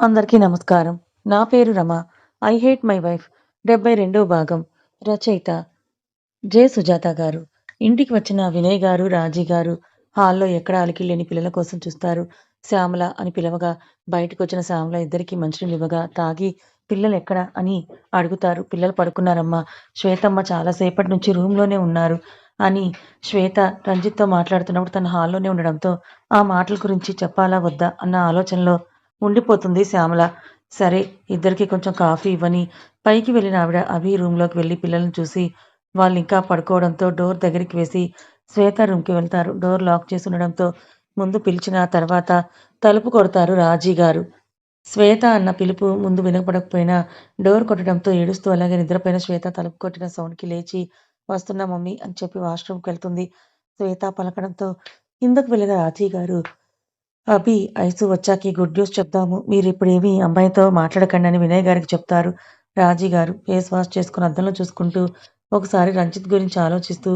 అందరికీ నమస్కారం. నా పేరు Rama. 'I hate my wife' డెబ్బై రెండో భాగం. రచయిత జే సుజాత గారు. ఇంటికి వచ్చిన వినయ్ గారు, రాజీ గారు హాల్లో అలికి లేని పిల్లల కోసం చూస్తారు. శ్యామల అని పిలవగా బయటకు వచ్చిన శ్యామల ఇద్దరికి మంచినీళ్ళు ఇవ్వగా తాగి పిల్లలు ఎక్కడ అని అడుగుతారు. పిల్లలు పడుకున్నారమ్మా. శ్వేతమ్మ చాలాసేపటి నుంచి రూమ్లోనే ఉన్నారు అని శ్వేత రంజిత్తో మాట్లాడుతున్నప్పుడు తన హాల్లోనే ఉండడంతో ఆ మాటల గురించి చెప్పాలా వద్దా అన్న ఆలోచనలో ఉండిపోతుంది శ్యామల. సరే ఇద్దరికి కొంచెం కాఫీ ఇవ్వని పైకి వెళ్ళిన ఆవిడ అభి రూమ్లోకి వెళ్ళి పిల్లల్ని చూసి వాళ్ళింకా పడుకోవడంతో డోర్ దగ్గరికి వేసి శ్వేత రూమ్కి వెళ్తారు. డోర్ లాక్ చేసి ఉండడంతో ముందు పిలిచిన తర్వాత తలుపు కొడతారు రాజీ గారు శ్వేత అన్న పిలుపు ముందు వినపడకపోయినా డోర్ కొట్టడంతో ఏడుస్తూ అలాగే నిద్రపోయిన శ్వేత తలుపు కొట్టిన సౌండ్కి లేచి వస్తున్నా మమ్మీ అని చెప్పి వాష్ రూమ్ శ్వేత పలకడంతో కిందకు వెళ్ళిన రాజీ గారు అభి, ఐసు వచ్చాక గుడ్ న్యూస్ చెప్తాము మీరు ఇప్పుడేమి అమ్మాయితో మాట్లాడకండి అని వినయ్ గారికి చెప్తారు. రాజీ గారు ఫేస్ వాష్ చేసుకుని అద్దంలో చూసుకుంటూ ఒకసారి రంజిత్ గురించి ఆలోచిస్తూ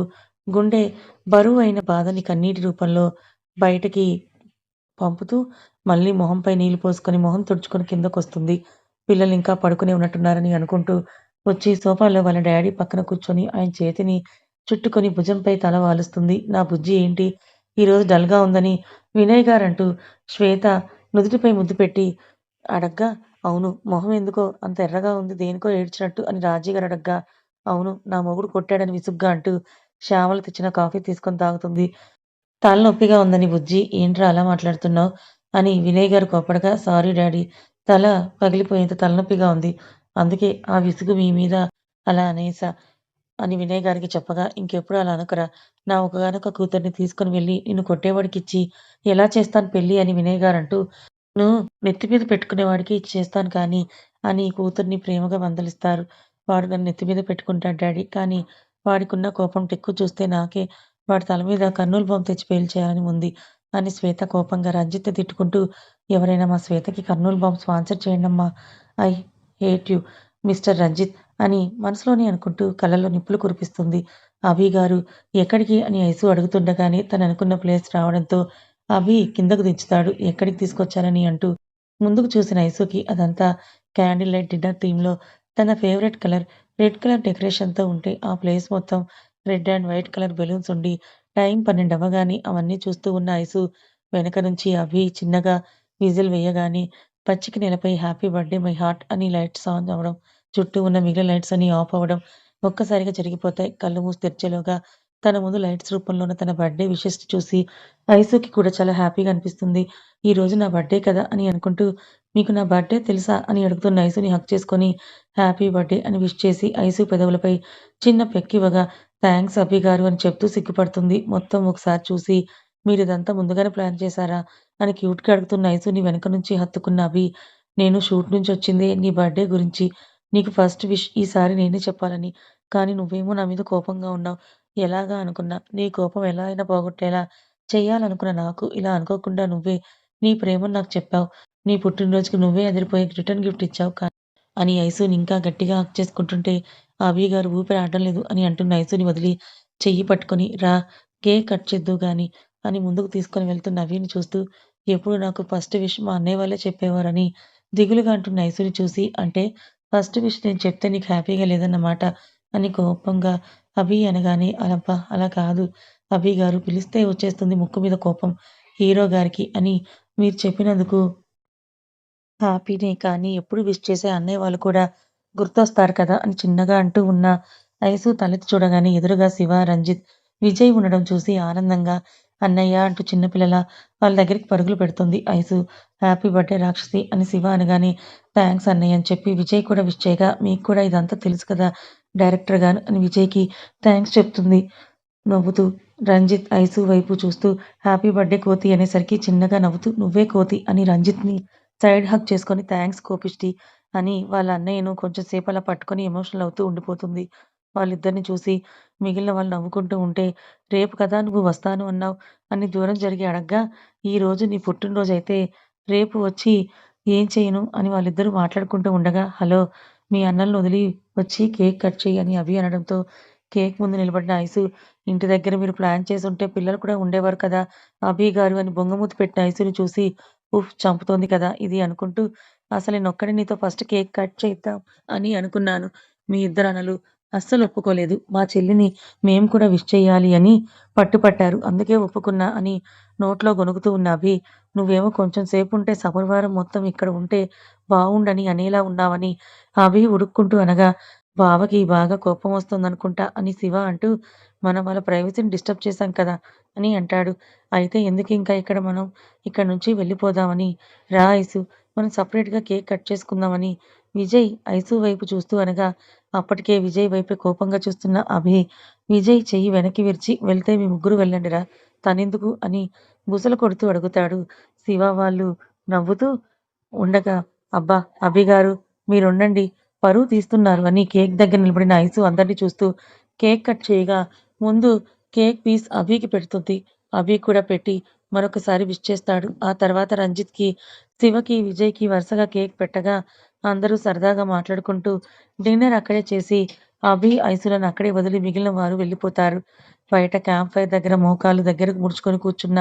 గుండె బరువు అయిన బాధని కన్నీటి రూపంలో బయటకి పంపుతూ మళ్ళీ మొహంపై నీళ్ళు పోసుకొని మొహం తుడుచుకొని కిందకొస్తుంది. పిల్లలింకా పడుకునే ఉన్నట్టున్నారని అనుకుంటూ వచ్చి సోఫాలో వాళ్ళ డాడీ పక్కన కూర్చొని ఆయన చేతిని చుట్టుకొని భుజంపై తల వాలుస్తుంది. నా బుజ్జి ఏంటి ఈరోజు డల్గా ఉందని వినయ్ గారంటూ శ్వేత నుదుటిపై ముద్దు పెట్టి అడగ్గా అవును మొహం ఎందుకో అంత ఎర్రగా ఉంది దేనికో ఏడ్చినట్టు అని రాజీ గారు అడగ్గా అవును నా మొగుడు కొట్టాడని విసుగ్గా అంటూ శ్యామల తెచ్చిన కాఫీ తీసుకొని తాగుతుంది. తలనొప్పిగా ఉందని బుజ్జి ఏంట్రా అలా మాట్లాడుతున్నావ్? అని వినయ్ గారు కోపడగా సారీ డాడీ తల పగిలిపోయేంత తలనొప్పిగా ఉంది. అందుకే ఆ విసుగు మీ మీద అలా అనేసా అని వినయ్ గారికి చెప్పగా ఇంకెప్పుడు అలా అనుకురా? నా ఒకగానొక కూతుర్ని తీసుకుని వెళ్ళి నిన్ను కొట్టేవాడికిచ్చి ఎలా చేస్తాను పెళ్ళి? అని వినయ్ గారంటూ నెత్తి మీద పెట్టుకునేవాడికి ఇచ్చేస్తాను కానీ అని కూతుర్ని ప్రేమగా వందలిస్తారు. వాడు నన్ను నెత్తి మీద పెట్టుకుంటాడు డాడీ. కానీ వాడికున్న కోపం టెక్కు చూస్తే నాకే వాడి తల మీద కర్నూలు బొమ్మ తెచ్చి పేల్చేయాలని ఉంది అని శ్వేత కోపంగా రంజిత్ తిట్టుకుంటూ ఎవరైనా మా శ్వేతకి Kurnool bomb sponsor చేయండమ్మా. I hate you mister Ranjit. అని మనసులోనే అనుకుంటూ కళ్ళలో నిప్పులు కురిపిస్తుంది. అభి గారు ఎక్కడికి అని ఐసు అడుగుతుండగానే తను అనుకున్న ప్లేస్ రావడంతో అభి కిందకు దించుతాడు. ఎక్కడికి తీసుకొచ్చారని అంటూ ముందుకు చూసిన ఐసుకి అదంతా క్యాండిల్ లైట్ డిన్నర్ థీమ్లో తన ఫేవరెట్ కలర్ రెడ్ కలర్ డెకరేషన్తో ఉంటే ఆ ప్లేస్ మొత్తం red and white colour balloons ఉండి టైం పన్నెండవగానే అవన్నీ చూస్తూ ఉన్న ఐసు వెనక నుంచి అభి చిన్నగా విజిల్ వేయగానే పచ్చిక నేలపై హ్యాపీ బర్త్డే మై హార్ట్ అని లైట్స్ ఆన్ అవ్వడం చుట్టూ ఉన్న మిగిలిన లైట్స్ అన్ని ఆఫ్ అవ్వడం ఒక్కసారిగా జరిగిపోతాయి. కళ్ళు మూసి తెరిచేలోగా తన ముందు లైట్స్ రూపంలో ఉన్న తన బర్త్డే విషెస్ చూసి ఐసుకి కూడా చాలా హ్యాపీగా అనిపిస్తుంది. ఈ రోజు నా బర్త్డే కదా అని అనుకుంటూ మీకు నా బర్త్డే తెలుసా అని అడుగుతున్న ఐసుని హక్ చేసుకొని హ్యాపీ బర్త్డే అని విష్ చేసి ఐసు పెదవులపై చిన్న పెక్కివ్వగా థ్యాంక్స్ అబ్బి గారు అని చెప్తూ సిగ్గుపడుతుంది. మొత్తం ఒకసారి చూసి మీరు ఇదంతా ముందుగానే ప్లాన్ చేశారా అని క్యూట్గా అడుగుతున్న ఐసుని వెనక నుంచి హత్తుకున్న అభి నేను షూట్ నుంచి వచ్చిందే నీ బర్త్డే గురించి నీకు ఫస్ట్ విష్ ఈసారి నేనే చెప్పాలని. కానీ నువ్వేమో నా మీద కోపంగా ఉన్నావు. ఎలాగా అనుకున్నా? నీ కోపం ఎలా అయినా పోగొట్టేలా చెయ్యాలనుకున్న నాకు ఇలా అనుకోకుండా నువ్వే నీ ప్రేమను నాకు చెప్పావు. నీ పుట్టినరోజుకి నువ్వే అదిరిపోయే రిటర్న్ గిఫ్ట్ ఇచ్చావు కానీ అని ఐసుని ఇంకా గట్టిగా హగ్ చేసుకుంటుంటే అభి గారు ఊపిరి ఆడడం లేదు అని అంటున్న ఐసుని వదిలి చెయ్యి పట్టుకొని రా కేక్ కట్ చేద్దువు గాని అని ముందుకు తీసుకొని వెళ్తున్న అభిని చూస్తూ ఎప్పుడు నాకు ఫస్ట్ విష్ మా అన్నయ్య వాళ్ళే చెప్పేవారని దిగులుగా అంటున్న ఐసుని చూసి అంటే ఫస్ట్ విష్ నేను చెప్తే నీకు హ్యాపీగా లేదన్నమాట. అని కోపంగా అభి అనగానే అలబ్బా అలా కాదు. అభి గారు పిలిస్తే వచ్చేస్తుంది ముక్కు మీద కోపం. హీరో గారికి అని మీరు చెప్పినందుకు హ్యాపీనే. కానీ ఎప్పుడు విష్ చేసే అన్నయ్య వాళ్ళు కూడా గుర్తొస్తారు కదా అని చిన్నగా అంటూ ఉన్న ఐసు తలెత్తి చూడగానే ఎదురుగా శివ, రంజిత్, విజయ్ ఉండడం చూసి ఆనందంగా అన్నయ్య అంటూ చిన్నపిల్లల వాళ్ళ దగ్గరికి పరుగులు పెడుతుంది ఐసు. హ్యాపీ బర్త్డే రాక్షసి అని శివ అనగానే థ్యాంక్స్ అన్నయ్య అని చెప్పి విజయ్ కూడా విష్ చేయగా మీకు కూడా ఇదంతా తెలుసు కదా డైరెక్టర్ గారు అని విజయ్కి థ్యాంక్స్ చెప్తుంది నవ్వుతూ. రంజిత్ ఐసు వైపు చూస్తూ హ్యాపీ బర్త్డే కోతి అనేసరికి చిన్నగా నవ్వుతూ నువ్వే కోతి అని రంజిత్ని సైడ్ హక్ చేసుకొని థ్యాంక్స్ కోపిష్టి అని వాళ్ళ అన్నయ్యను కొంచెం సేపు అలా పట్టుకొని ఎమోషనల్ అవుతూ ఉండిపోతుంది. వాళ్ళిద్దరిని చూసి మిగిలిన వాళ్ళు నవ్వుకుంటూ ఉంటే రేపు కదా నువ్వు వస్తాను అన్నావు అని దూరం జరిగి అడగ్గా ఈ రోజు నీ పుట్టినరోజు అయితే రేపు వచ్చి ఏం చేయను అని వాళ్ళిద్దరూ మాట్లాడుకుంటూ ఉండగా హలో మీ అన్నల్ని వదిలి వచ్చి కేక్ కట్ చేయి అని అభి అనడంతో కేక్ ముందు నిలబడిన ఐసు ఇంటి దగ్గర మీరు ప్లాన్ చేసి ఉంటే పిల్లలు కూడా ఉండేవారు కదా అభి గారు అని బొంగమూతి పెట్టిన ఐసుని చూసి ఉఫ్! చంపుతోంది కదా ఇది అనుకుంటూ అసలు నేను ఒక్కడే నీతో ఫస్ట్ కేక్ కట్ చేద్దాం అని అనుకున్నాను. మీ ఇద్దరు అన్నలు అస్సలు ఒప్పుకోలేదు. మా చెల్లిని మేము కూడా విష్ చెయ్యాలి అని పట్టుపట్టారు. అందుకే ఒప్పుకున్నా అని నోట్లో గొనుగుతూ ఉన్న అభి నువ్వేమో కొంచెం సేపు ఉంటే సపరివారం మొత్తం ఇక్కడ ఉంటే బావుండని అనేలా ఉన్నావని అభి ఉడుక్కుంటూ అనగా బావకి బాగా కోపం వస్తుందనుకుంటా అని శివ అంటూ మనం వాళ్ళ ప్రైవసీని డిస్టర్బ్ చేశాం కదా అని అంటాడు. అయితే ఎందుకు ఇంకా ఇక్కడ మనం ఇక్కడ నుంచి వెళ్ళిపోదామని రా ఐసు మనం సపరేట్‌గా కేక్ కట్ చేసుకుందామని విజయ్ ఐసు వైపు చూస్తూ అనగా అప్పటికే విజయ్ వైపే కోపంగా చూస్తున్న అభి విజయ్ చెయ్యి వెనక్కి విరిచి వెళ్తే మీ ముగ్గురు వెళ్ళండిరా తనెందుకు అని బుసలు కొడుతూ అడుగుతాడు. శివ వాళ్ళు నవ్వుతూ ఉండగా అబ్బా! అభి గారు మీరుండండి పరువు తీస్తున్నారు అని కేక్ దగ్గర నిలబడిన ఐసు అందరిని చూస్తూ కేక్ కట్ చేయగా ముందు కేక్ పీస్ అభికి పెడుతుంది. అభి కూడా పెట్టి మరొకసారి విష్ చేస్తాడు. ఆ తర్వాత రంజిత్‌కి, శివకి, విజయ్‌కి వరుసగా కేక్ పెట్టగా అందరూ సరదాగా మాట్లాడుకుంటూ డిన్నర్ అక్కడే చేసి అభి, ఐసులను అక్కడే వదిలి మిగిలిన వారు వెళ్ళిపోతారు. బయట క్యాంప్ ఫైర్ దగ్గర మోకాలు దగ్గరకు ముడుచుకొని కూర్చున్న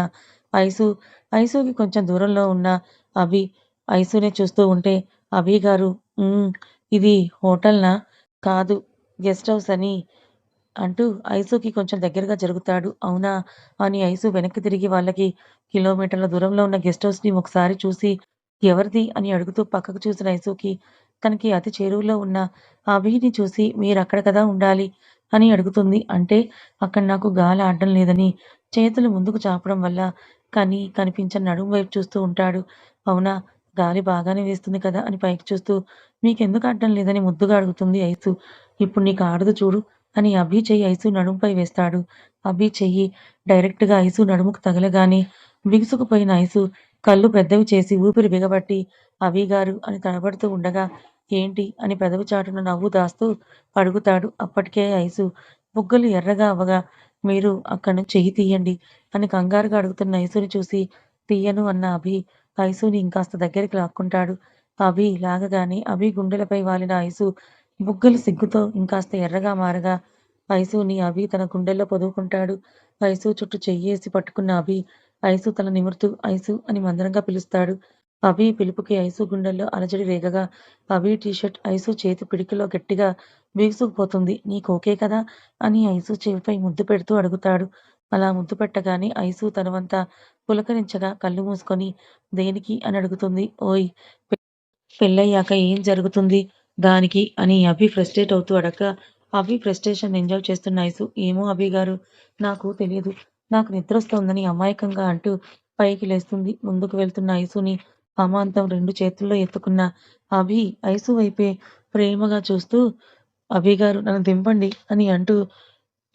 ఐసు, ఐసుకి కొంచెం దూరంలో ఉన్న అభి ఐసునే చూస్తూ ఉంటే అభి గారు ఇది హోటల్‌నా? కాదు గెస్ట్ హౌస్ అని అంటూ ఐసుకి కొంచెం దగ్గరగా జరుగుతాడు. అవునా? అని ఐసు వెనక్కి తిరిగి వాళ్ళకి కిలోమీటర్ల దూరంలో ఉన్న గెస్ట్ హౌస్‌ని ఒకసారి చూసి ఎవరిది? అని అడుగుతూ పక్కకు చూసిన ఐసుకి తనకి అతి చేరువలో ఉన్న అభిని చూసి మీరక్కడ కదా ఉండాలి అని అడుగుతుంది. అంటే అక్కడ నాకు గాలి ఆడడం లేదని చేతులు ముందుకు చాపడం వల్ల కని కనిపించని నడుము వైపు చూస్తూ ఉంటాడు. అవునా? గాలి బాగానే వేస్తుంది కదా అని పైకి చూస్తూ మీకెందుకు ఆడడం లేదని ముద్దుగా అడుగుతుంది ఐసు. ఇప్పుడు నీకు ఆడదు చూడు అని అభి చెయ్యి ఐసు నడుముపై వేస్తాడు. అభి చెయ్యి డైరెక్ట్‌గా ఐసు నడుముకు తగలగానే బిగుసుకుపోయిన ఐసు కళ్ళు పెద్దవి చేసి ఊపిరి బిగబట్టి అవిగారు అని తడబడుతూ ఉండగా ఏంటి? అని పెదవి చాటున నవ్వు దాస్తూ అడుగుతాడు. అప్పటికే ఐసు బుగ్గలు ఎర్రగా అవ్వగా మీరు అక్కడి నుంచి చెయ్యి తీయండి అని కంగారుగా అడుగుతున్న ఐసుని చూసి తీయను అన్న అభి ఐసుని ఇంకాస్త దగ్గరికి లాక్కుంటాడు. అభి లాగగానే అభి గుండెలపై వాలిన ఐసు బుగ్గలు సిగ్గుతో ఇంకాస్త ఎర్రగా మారగా ఐసుని అభి తన గుండెల్లో పొదువుకుంటాడు. ఐసు చుట్టూ చెయ్యేసి పట్టుకున్న అభి ఐసు తల నిమురుతూ ఐసు అని మందరంగా పిలుస్తాడు. అభి పిలుపుకి ఐసు గుండెల్లో అలజడి రేగగా అభి టీషర్ట్ ఐసు చేతి పిడికిలో గట్టిగా విగుసుకుపోతుంది నీకు ఓకే కదా? అని ఐసు చెవిపై ముద్దు పెడుతూ అడుగుతాడు. అలా ముద్దు పెట్టగానే ఐసు తనవంతా పులకరించగా కళ్ళు మూసుకొని దేనికి? అని అడుగుతుంది. ఓయ్! పెళ్ళయ్యాక ఏం జరుగుతుంది దానికి? అని అభి ఫ్రస్ట్రేట్ అవుతూ అడగ అభి ఫ్రస్ట్రేషన్ ఎంజాయ్ చేస్తున్న ఐసు ఏమో అభి గారు నాకు తెలియదు నాకు నిద్రొస్తోందని అమాయకంగా అంటూ పైకి లేస్తుంది. ముందుకు వెళ్తున్న ఐసుని అమాంతం రెండు చేతుల్లో ఎత్తుకున్న అభి ఐసు వైపే ప్రేమగా చూస్తూ అభి గారు నన్ను దింపండి అని అంటూ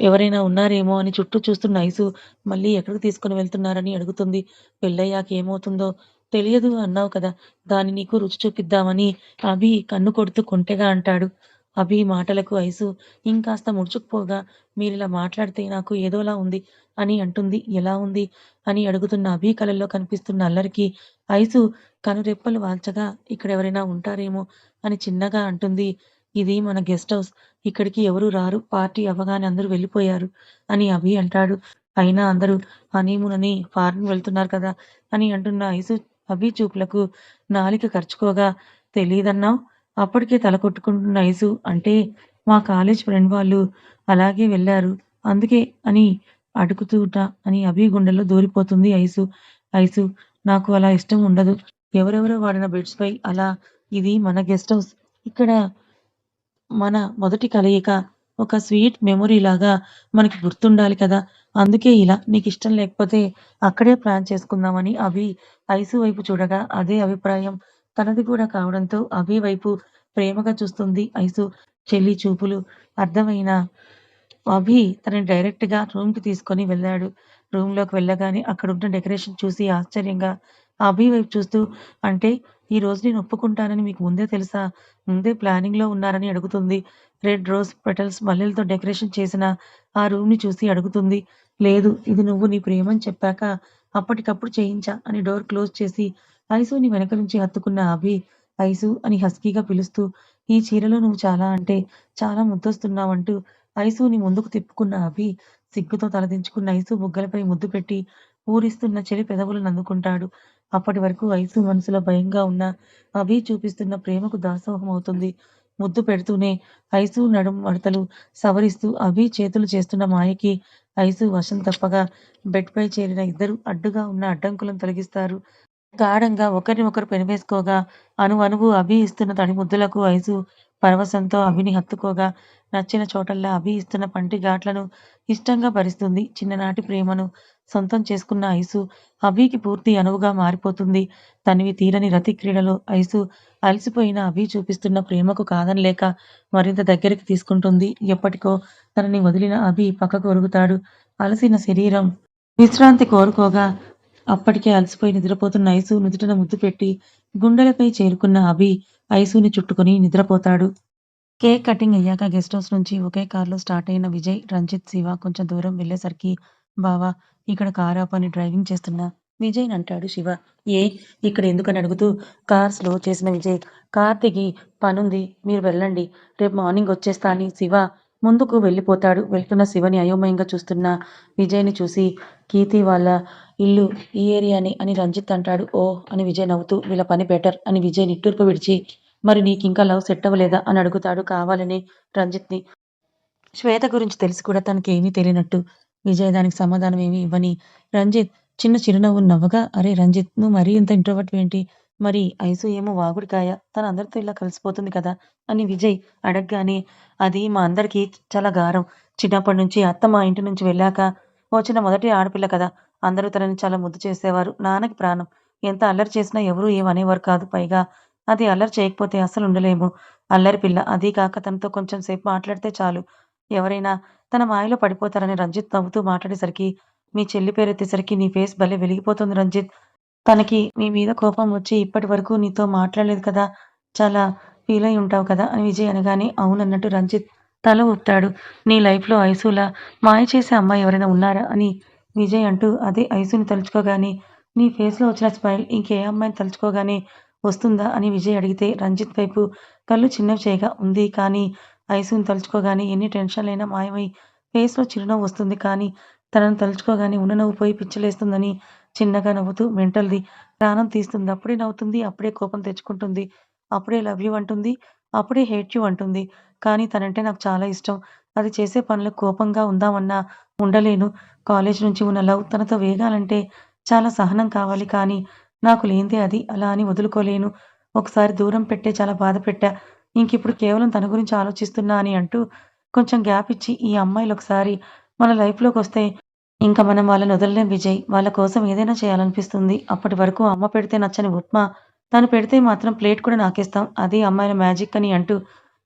ఎవరైనా ఉన్నారేమో అని చుట్టూ చూస్తున్న ఐసు మళ్ళీ ఎక్కడికి తీసుకుని వెళ్తున్నారని అడుగుతుంది. పెళ్ళయ్యాక ఏమవుతుందో తెలియదు అన్నావు కదా! దాన్ని నీకు రుచి చూపిద్దామని అభి కన్ను కొడుతూ కొంటెగా అంటాడు. అభి మాటలకు ఐసు ఇంకాస్త ముడుచుకుపోగా మీరిలా మాట్లాడితే నాకు ఏదోలా ఉంది అని అంటుంది. ఎలా ఉంది? అని అడుగుతున్న అభి కళ్ళల్లో కనిపిస్తున్న అల్లరికి ఐసు కనురెప్పలు వాల్చగా ఇక్కడ ఎవరైనా ఉంటారేమో అని చిన్నగా అంటుంది. ఇది మన గెస్ట్ హౌస్. ఇక్కడికి ఎవరు రారు. పార్టీ అవ్వగానే అందరూ వెళ్ళిపోయారు అని అభి అంటాడు. అయినా అందరూ హనీమూన్ అని ఫారిన్ వెళ్తున్నారు కదా! అని అంటున్న ఐసు అభి చూపులకు నాలిక కరుచుకోగా తెలియదన్నావు అప్పటికే తల కొట్టుకుంటున్న ఐసు అంటే మా కాలేజ్ ఫ్రెండ్ వాళ్ళు అలాగే వెళ్ళారు. అందుకే అని అడుగుతూట అని అభి గుండెల్లో దూరిపోతుంది ఐసు. ఐసు నాకు అలా ఇష్టం ఉండదు. ఎవరెవరో వాడిన బెడ్స్ పై అలా ఇది మన గెస్ట్ హౌస్. ఇక్కడ మన మొదటి కలయిక ఒక స్వీట్ మెమొరీ లాగా మనకి గుర్తుండాలి కదా! అందుకే ఇలా. నీకు ఇష్టం లేకపోతే అక్కడే ప్లాన్ చేసుకుందామని అభి ఐసు వైపు చూడగా అదే అభిప్రాయం తనది కూడా కావడంతో అభి వైపు ప్రేమగా చూస్తుంది ఐసు. చెల్లి చూపులు అర్థమైన అభి తనని డైరెక్ట్‌గా రూమ్‌కి తీసుకొని వెళ్ళాడు. రూమ్‌లోకి వెళ్ళగానే అక్కడ ఉన్న డెకరేషన్ చూసి ఆశ్చర్యంగా అభి వైపు చూస్తూ అంటే ఈ రోజు నేను ఒప్పుకుంటానని మీకు ముందే తెలుసా? ముందే ప్లానింగ్‌లో ఉన్నారని అడుగుతుంది. రెడ్ రోజ్ పెటల్స్ మల్లెలతో డెకరేషన్ చేసిన ఆ రూమ్‌ని చూసి అడుగుతుంది. లేదు ఇది నువ్వు నీ ప్రేమని చెప్పాక అప్పటికప్పుడు చేయించా అని డోర్ క్లోజ్ చేసి ఐసుని వెనక నుంచి హత్తుకున్న అభి ఐసు అని హస్కీగా పిలుస్తూ ఈ చీరలో నువ్వు చాలా అంటే చాలా ముద్దొస్తున్నావంటూ ఐసుని ముందుకు తిప్పుకున్న అభి సిగ్గుతో తలదించుకున్న ఐసు బుగ్గలపై ముద్దు పెట్టి ఊరిస్తున్న చెలి పెదవులను అందుకుంటాడు. అప్పటి వరకు ఐసు మనసులో భయంగా ఉన్న అభి చూపిస్తున్న ప్రేమకు దాసోహం అవుతుంది ముద్దు పెడుతూనే ఐసు నడుం మడతలు సవరిస్తూ అభి చేతులు చేస్తున్న మాయకి ఐసు వశం తప్పగా బెడ్ పై చేరిన ఇద్దరు అడ్డుగా ఉన్న అడ్డంకులను తొలగిస్తారు గాఢంగా ఒకరిని ఒకరు పెనివేసుకోగా అణు అనువు అభి ఇస్తున్న తడి ముద్దులకు ఐసు పరవశంతో అభిని హత్తుకోగా నచ్చిన చోటల్లా అభి ఇస్తున్న పంటి ఘాట్లను ఇష్టంగా భరిస్తుంది. చిన్ననాటి ప్రేమను సొంతం చేసుకున్న ఐసు అభికి పూర్తి అనువుగా మారిపోతుంది. తనివి తీరని రతి క్రీడలో ఐసు అలసిపోయిన అభి చూపిస్తున్న ప్రేమకు కాదనలేక మరింత దగ్గరికి తీసుకుంటుంది. ఎప్పటికో తనని వదిలిన అభి పక్కకు ఒరుగుతాడు. అలసిన శరీరం విశ్రాంతి కోరుకోగా అప్పటికే అలసిపోయి నిద్రపోతున్న ఐసు నుదుటన ముద్దు పెట్టి గుండెలపై చేరుకున్న అభి ఐసుని చుట్టుకొని నిద్రపోతాడు. కేక్ కటింగ్ అయ్యాక గెస్ట్ హౌస్ నుంచి ఒకే కారులో స్టార్ట్ అయిన విజయ్ రంజిత్ శివ కొంచెం దూరం వెళ్ళేసరికి బావా ఇక్కడ కారు ఆపని డ్రైవింగ్ చేస్తున్నా. విజయ్ అంటాడు శివ. ఏ ఇక్కడ ఎందుకని అడుగుతూ కార్ స్లో చేసిన విజయ్? కార్ దిగి పనుంది మీరు వెళ్ళండి. రేపు మార్నింగ్ వచ్చేస్తా అని శివ ముందుకు వెళ్ళిపోతాడు. వెళ్తున్న శివని అయోమయంగా చూస్తున్న విజయ్ని చూసి కీర్తి వాళ్ళ ఇల్లు ఈ ఏరియాని అని రంజిత్ అంటాడు. ఓ అని విజయ్ నవ్వుతూ వీళ్ళ పని బెటర్ అని విజయ్ నిట్టూర్పు విడిచి మరి నీకింకా లవ్ సెట్ అవ్వలేదా అని అడుగుతాడు కావాలని రంజిత్ని. శ్వేత గురించి తెలిసి కూడా తనకేమీ తెలియనట్టు విజయ్ దానికి సమాధానం ఏమీ ఇవ్వని రంజిత్ చిన్న చిరునవ్వు నవ్వగా అరే రంజిత్ నువ్వు మరీ ఇంత ఇంట్రోవర్ట్ ఏంటి? మరి ఐసు ఏమో వాగుడికాయ తన అందరితో ఇలా కలిసిపోతుంది కదా? అని విజయ్ అడగగానే అది మా అందరికీ చాలా గారం. చిన్నప్పటి నుంచి అత్త మా ఇంటి నుంచి వెళ్ళాక వచ్చిన మొదటి ఆడపిల్ల కదా. అందరూ తనని చాలా ముద్దు చేసేవారు. నాన్నకి ప్రాణం. ఎంత అల్లరి చేసినా ఎవరూ ఏమనేవారు కాదు పైగా అది అల్లరి చేయకపోతే అసలు ఉండలేము. అల్లరి పిల్ల అదీ కాక తనతో కొంచెం సేపు మాట్లాడితే చాలు. ఎవరైనా తన మాయలో పడిపోతారని రంజిత్ నవ్వుతూ మాట్లాడేసరికి మీ చెల్లి పేరెత్తేసరికి నీ ఫేస్ భలే వెలిగిపోతుంది రంజిత్. తనకి మీ మీద కోపం వచ్చి ఇప్పటి వరకు నీతో మాట్లాడలేదు కదా చాలా ఫీల్ అయి ఉంటావు కదా అని విజయ్ అనగానే అవునన్నట్టు రంజిత్ తల ఊపుతాడు. నీ లైఫ్లో ఐసులా మాయ చేసే అమ్మాయి ఎవరైనా ఉన్నారా అని విజయ్ అంటూ అదే ఐసుని తలుచుకోగానే నీ ఫేస్లో వచ్చిన స్మైల్ ఇంకే అమ్మాయిని తలుచుకోగానే వస్తుందా అని విజయ్ అడిగితే రంజిత్ వైపు కళ్ళు చిన్నవి చేయగా ఉంది కానీ ఐసుని తలుచుకోగానే ఎన్ని టెన్షన్లైనా మాయమై ఫేస్లో చిరునవ్వు వస్తుంది కానీ తనను తలుచుకోగానే ఉన్న నవ్వు పోయి పిచ్చలేస్తుందని చిన్నగా నవ్వుతూ మెంటల్ది ప్రాణం తీస్తుంది. అప్పుడే నవ్వుతుంది అప్పుడే కోపం తెచ్చుకుంటుంది అప్పుడే లవ్ యూ అంటుంది అప్పుడే హేట్ యూ అంటుంది. కానీ తనంటే నాకు చాలా ఇష్టం. అది చేసే పనులకు కోపంగా ఉందామన్నా ఉండలేను. కాలేజ్ నుంచి ఉన్న లవ్ తనతో వేగాలంటే చాలా సహనం కావాలి కానీ నాకు లేనిదే అది అలా అని వదులుకోలేను. ఒకసారి దూరం పెట్టే చాలా బాధ పెట్టా. ఇంకిప్పుడు కేవలం తన గురించి ఆలోచిస్తున్నా అని అంటూ కొంచెం గ్యాప్ ఇచ్చి ఈ అమ్మాయిలు ఒకసారి మన లైఫ్లోకి వస్తే ఇంకా మనం వాళ్ళని వదలలేం విజయ్. వాళ్ళ కోసం ఏదైనా చేయాలనిపిస్తుంది. అప్పటి వరకు అమ్మ పెడితే నచ్చని ఉప్మా తను పెడితే మాత్రం ప్లేట్ కూడా నాకేస్తాం. అది అమ్మాయిల మ్యాజిక్ అని అంటూ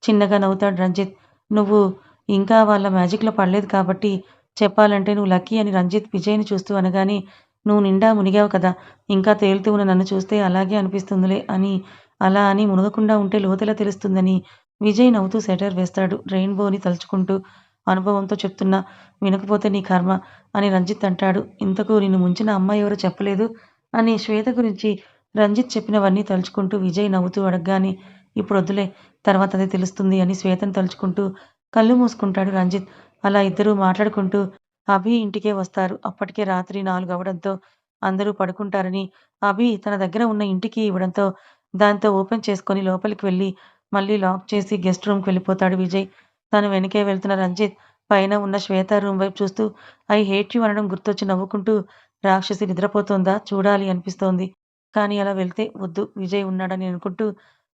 చిన్నగా నవ్వుతాడు రంజిత్. నువ్వు ఇంకా వాళ్ళ మ్యాజిక్లో పడలేదు కాబట్టి చెప్పాలంటే నువ్వు లక్కీ అని రంజిత్ విజయ్ని చూస్తూ అనగానే నువ్వు నిండా మునిగావు కదా ఇంకా తేలుతూ ఉన్న నన్ను చూస్తే అలాగే అనిపిస్తుందిలే అని అలా అని మునగకుండా ఉంటే లోతులా తెలుస్తుందని విజయ్ నవ్వుతూ సెటర్ వేస్తాడు రెయిన్బోని తలుచుకుంటూ. అనుభవంతో చెప్తున్నా వినకపోతే నీ కర్మ అని రంజిత్ అంటాడు. ఇంతకు నిన్ను ముంచిన అమ్మాయి ఎవరో చెప్పలేదు అని శ్వేత గురించి రంజిత్ చెప్పినవన్నీ తలుచుకుంటూ విజయ్ నవ్వుతూ అడగగానే ఇప్పుడు వద్దులే తర్వాత అదే తెలుస్తుంది అని శ్వేతను తలుచుకుంటూ కళ్ళు మూసుకుంటాడు రంజిత్. అలా ఇద్దరూ మాట్లాడుకుంటూ అభి ఇంటికే వస్తారు. అప్పటికే రాత్రి నాలుగు అవడంతో అందరూ పడుకుంటారని అభి తన దగ్గర ఉన్న ఇంటికి ఇవ్వడంతో దాంతో ఓపెన్ చేసుకొని లోపలికి వెళ్ళి మళ్ళీ లాక్ చేసి గెస్ట్ రూమ్కి వెళ్ళిపోతాడు విజయ్. తను వెనకే వెళ్తున్న రంజిత్ పైన ఉన్న శ్వేత రూమ్ వైపు చూస్తూ ఐ హేట్ యు అనడం గుర్తొచ్చి నవ్వుకుంటూ రాక్షసి నిద్రపోతోందా? చూడాలి అనిపిస్తోంది. కానీ అలా వెళ్తే వద్దు. విజయ్ ఉన్నాడని అనుకుంటూ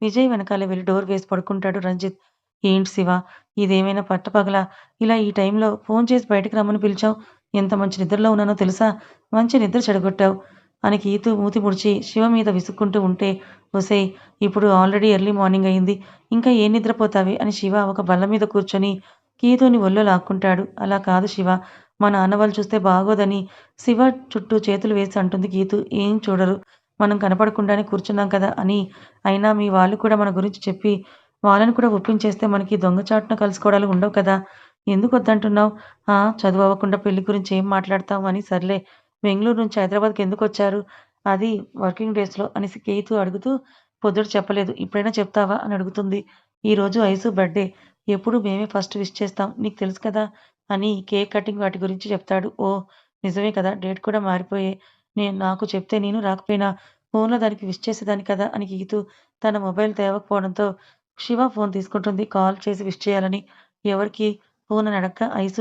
విజయ్ వెనకాలే వెళ్ళి డోర్ వేసి పడుకుంటాడు రంజిత్. ఏంటి శివ? ఇదేమైనా పట్టపగలా? ఇలా ఈ టైంలో ఫోన్ చేసి బయటకు రమ్మని పిలిచావు. ఎంత మంచి నిద్రలో ఉన్నానో తెలుసా? మంచి నిద్ర చెడగొట్టావు. అని కీతు మూతి ముడిచి శివ మీద విసుక్కుంటూ ఉంటే ఒసే ఇప్పుడు ఆల్రెడీ ఎర్లీ మార్నింగ్ అయింది. ఇంకా ఏం నిద్రపోతావి? అని శివ ఒక బల్ల మీద కూర్చొని కీతుని ఒళ్ళో లాక్కుంటాడు. అలా కాదు శివ. మా నాన్న వాళ్ళు చూస్తే బాగోదని శివ చుట్టూ చేతులు వేసి అంటుంది గీతు ఏం చూడరు. మనం కనపడకుండానే కూర్చున్నాం కదా అని. అయినా మీ వాళ్ళు కూడా మన గురించి చెప్పి వాళ్ళని కూడా ఒప్పించేస్తే మనకి దొంగచాటున కలుసుకోవడాలు ఉండవు కదా. ఎందుకు వద్దంటున్నావు? చదువు అవ్వకుండా పెళ్ళి గురించి ఏం మాట్లాడతావు అని సర్లే. బెంగళూరు నుంచి హైదరాబాద్కి ఎందుకు వచ్చారు? అది వర్కింగ్ డేస్లో అనేసి కేతు అడుగుతూ పొద్దుడు చెప్పలేదు. ఇప్పుడైనా చెప్తావా? అని అడుగుతుంది. ఈరోజు ఐసు బర్త్డే. ఎప్పుడు మేమే ఫస్ట్ విష్ చేస్తాం. నీకు తెలుసు కదా? అని కేక్ కటింగ్ వాటి గురించి చెప్తాడు. ఓ నిజమే కదా. డేట్ కూడా మారిపోయే. నేను నాకు చెప్తే నేను రాకపోయినా? ఫోన్‌లో దానికి విష్ చేసేదాన్ని కదా! అని గీతూ తన మొబైల్ తేవకపోవడంతో శివ ఫోన్ తీసుకుంటుంది కాల్ చేసి విష్ చేయాలని. ఎవరికి ఫోన్ అని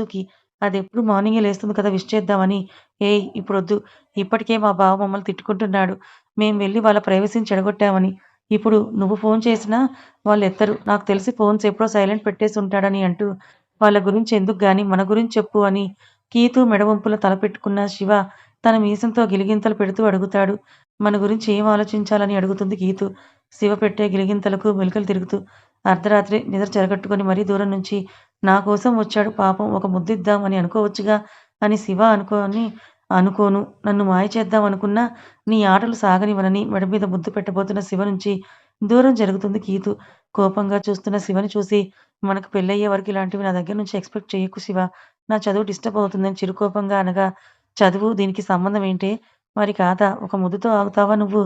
కి అది ఎప్పుడు మార్నింగే లేస్తుంది కదా! విష్ చేద్దామని. ఏయ్! ఇప్పుడొద్దు. ఇప్పటికే మా బావ మమ్మల్ని తిట్టుకుంటున్నాడు. మేము వెళ్ళి వాళ్ళ ప్రైవసీని చెడగొట్టామని. ఇప్పుడు నువ్వు ఫోన్ చేసినా వాళ్ళు ఎత్తరు నాకు తెలిసి ఫోన్స్ ఎప్పుడో సైలెంట్ పెట్టేసి ఉంటాడని అంటూ వాళ్ళ గురించి ఎందుకు గాని మన గురించి చెప్పు అని కీతు మెడవంపులో తల పెట్టుకున్న శివ తన మీసంతో గిలిగింతలు పెడుతూ అడుగుతాడు. మన గురించి ఏం ఆలోచించాలని అడుగుతుంది గీతు. శివ పెట్టే గిలిగింతలకు మెలికలు తిరుగుతూ అర్ధరాత్రి నిద్ర చెరగట్టుకుని మరీ దూరం నుంచి నా కోసం వచ్చాడు పాపం ఒక ముద్దిద్దాం అని అనుకోవచ్చుగా అని శివ అనుకోని అనుకోను. నన్ను మాయ చేద్దాం అనుకున్నా నీ ఆటలు సాగనివ్వనని మెడ మీద ముద్దు పెట్టబోతున్న శివ నుంచి దూరం జరుగుతుంది గీతు. కోపంగా చూస్తున్న శివని చూసి మనకు పెళ్ళయ్యే వరకు ఇలాంటివి నా దగ్గర నుంచి ఎక్స్‌పెక్ట్ చేయకు శివ. నా చదువు డిస్టర్బ్ అవుతుందని చిరుకోపంగా అనగా చదువు దీనికి సంబంధం ఏంటి మరి కాదా? ఒక ముద్దుతో ఆగుతావా నువ్వు?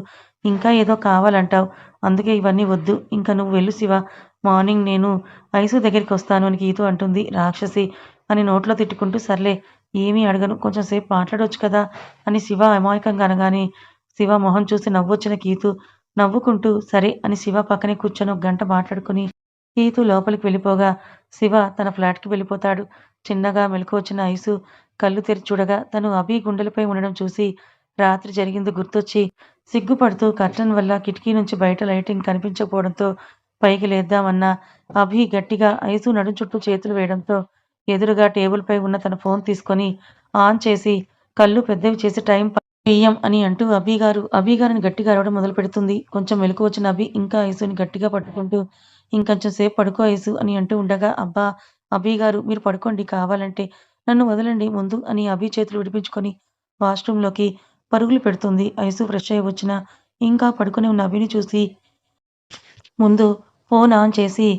ఇంకా ఏదో కావాలంటావు. అందుకే ఇవన్నీ వద్దు. ఇంకా నువ్వు వెళ్ళు శివ. మార్నింగ్ నేను ఐసు దగ్గరికొస్తాను అని గీతు అంటుంది. రాక్షసి అని నోట్లో తిట్టుకుంటూ సర్లే ఏమీ అడగను. కొంచెం సేపు మాట్లాడొచ్చు కదా! అని శివ అమాయకంగా అనగానే శివ మొహం చూసి నవ్వొచ్చిన గీతు నవ్వుకుంటూ సరే అని శివ పక్కనే కూర్చొని ఒక గంట మాట్లాడుకుని గీతు లోపలికి వెళ్ళిపోగా శివ తన ఫ్లాట్‌కి వెళ్ళిపోతాడు. చిన్నగా మెలకువొచ్చిన ఐసు కళ్ళు తెరిచి చూడగా తను అభి గుండెలపై ఉండడం చూసి రాత్రి జరిగింది గుర్తొచ్చి సిగ్గుపడుతూ కర్టన్ వల్ల కిటికీ నుంచి బయట లైటింగ్ కనిపించకపోవడంతో పైకి లేద్దామన్నా అభి గట్టిగా ఐసు నడుం చుట్టూ చేతులు వేయడంతో ఎదురుగా టేబుల్‌పై ఉన్న తన ఫోన్ తీసుకొని ఆన్ చేసి కళ్ళు పెద్దవి చేసి టైం వెయ్యం అని అంటూ అభి గారు అభి గారిని గట్టిగా అరవడం మొదలుపెడుతుంది. కొంచెం మెలకువొచ్చిన అభి ఇంకా ఐసుని గట్టిగా పట్టుకుంటూ ఇంకొంచెం సేపు పడుకో ఐసు అని అంటూ ఉండగా అబ్బా! అభి గారు మీరు పడుకోండి కావాలంటే. నన్ను వదలండి ముందు అని అభి చేతులు విడిపించుకొని వాష్‌రూమ్‌లోకి పరుగులు పెడుతుంది. ఐసు ఫ్రెష్ అయ్యి వచ్చిన ఇంకా పడుకొని ఉన్న అభిని చూసి ముందు ఫోన్ ఆన్ చేసి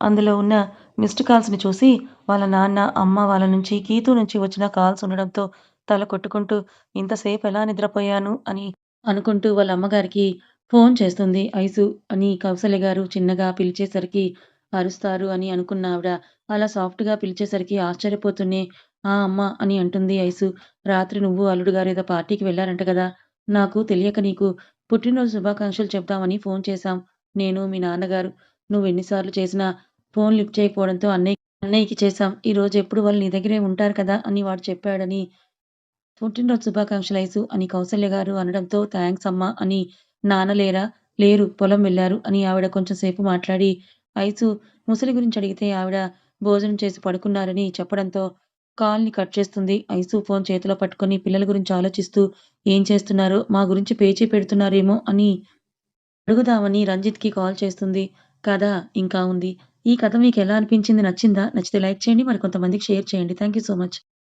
అందులో ఉన్న మిస్డ్ కాల్స్‌ని చూసి వాళ్ళ నాన్న, అమ్మ వాళ్ళ నుంచి, గీతు నుంచి వచ్చిన కాల్స్ ఉండడంతో తల కొట్టుకుంటూ ఇంతసేపు ఎలా నిద్రపోయాను అని అనుకుంటూ వాళ్ళ అమ్మగారికి ఫోన్ చేస్తుంది. ఐసు అని కౌసలి గారు చిన్నగా పిలిచేసరికి అరుస్తారు అని అనుకున్న ఆవిడ అలా సాఫ్ట్‌గా పిలిచేసరికి ఆశ్చర్యపోతూనే ఆ! అమ్మా అని అంటుంది ఐసు. రాత్రి నువ్వు, అల్లుడు గారు ఏదో పార్టీకి వెళ్ళారంట గదా! నాకు తెలియక నీకు పుట్టినరోజు శుభాకాంక్షలు చెప్దామని ఫోన్ చేశాం. నేను, మీ నాన్నగారు. నువ్వు ఎన్నిసార్లు చేసినా ఫోన్ లిఫ్ట్ చేయకపోవడంతో అన్నయ్య అన్నయ్యకి చేశాం. ఈరోజు ఎప్పుడు వాళ్ళు నీ దగ్గరే ఉంటారు కదా! అని వాడు చెప్పాడని పుట్టినరోజు శుభాకాంక్షలు ఐసు అని కౌసల్య గారు అనడంతో థాంక్స్ అమ్మా అని నాన్న లేరా? లేరు. పొలం వెళ్ళారు అని ఆవిడ కొంచెం సేపు మాట్లాడి ఐసు ముసలి గురించి అడిగితే ఆవిడ భోజనం చేసి పడుకున్నారని చెప్పడంతో కాల్‌ని కట్ చేస్తుంది. ఐసు ఫోన్ చేతిలో పట్టుకొని పిల్లల గురించి ఆలోచిస్తూ ఏం చేస్తున్నారో, మా గురించి పేచీ పెడుతున్నారేమో అని అడుగుదామని రంజిత్‌కి కాల్ చేస్తుంది. కథ ఇంకా ఉంది. ఈ కథ మీకు ఎలా అనిపించింది? నచ్చిందా? నచ్చితే లైక్ చేయండి. మరి కొంతమందికి షేర్ చేయండి. Thank you so much.